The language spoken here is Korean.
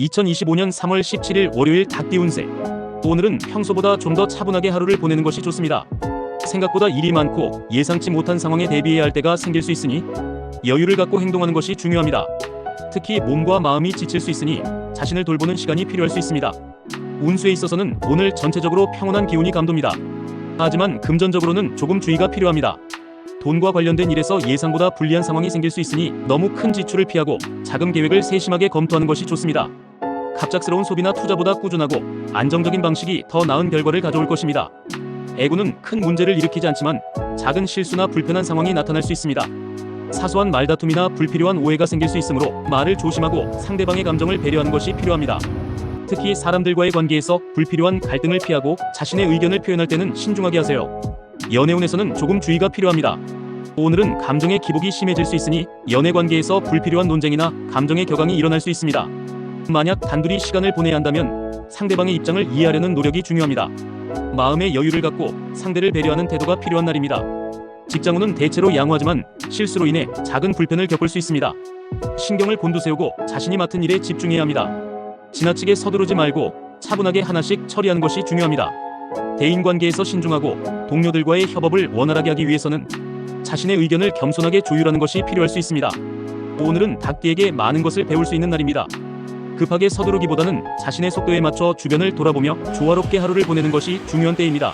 2025년 3월 17일 월요일 닭띠 운세. 오늘은 평소보다 좀 더 차분하게 하루를 보내는 것이 좋습니다. 생각보다 일이 많고 예상치 못한 상황에 대비해야 할 때가 생길 수 있으니 여유를 갖고 행동하는 것이 중요합니다. 특히 몸과 마음이 지칠 수 있으니 자신을 돌보는 시간이 필요할 수 있습니다. 운수에 있어서는 오늘 전체적으로 평온한 기운이 감돕니다. 하지만 금전적으로는 조금 주의가 필요합니다. 돈과 관련된 일에서 예상보다 불리한 상황이 생길 수 있으니 너무 큰 지출을 피하고 자금 계획을 세심하게 검토하는 것이 좋습니다. 갑작스러운 소비나 투자보다 꾸준하고 안정적인 방식이 더 나은 결과를 가져올 것입니다. 애구는 큰 문제를 일으키지 않지만 작은 실수나 불편한 상황이 나타날 수 있습니다. 사소한 말다툼이나 불필요한 오해가 생길 수 있으므로 말을 조심하고 상대방의 감정을 배려하는 것이 필요합니다. 특히 사람들과의 관계에서 불필요한 갈등을 피하고 자신의 의견을 표현할 때는 신중하게 하세요. 연애운에서는 조금 주의가 필요합니다. 오늘은 감정의 기복이 심해질 수 있으니 연애 관계에서 불필요한 논쟁이나 감정의 격앙이 일어날 수 있습니다. 만약 단둘이 시간을 보내야 한다면 상대방의 입장을 이해하려는 노력이 중요합니다. 마음의 여유를 갖고 상대를 배려하는 태도가 필요한 날입니다. 직장운은 대체로 양호하지만 실수로 인해 작은 불편을 겪을 수 있습니다. 신경을 곤두세우고 자신이 맡은 일에 집중해야 합니다. 지나치게 서두르지 말고 차분하게 하나씩 처리하는 것이 중요합니다. 대인 관계에서 신중하고 동료들과의 협업을 원활하게 하기 위해서는 자신의 의견을 겸손하게 조율하는 것이 필요할 수 있습니다. 오늘은 닭띠에게 많은 것을 배울 수 있는 날입니다. 급하게 서두르기보다는 자신의 속도에 맞춰 주변을 돌아보며 조화롭게 하루를 보내는 것이 중요한 때입니다.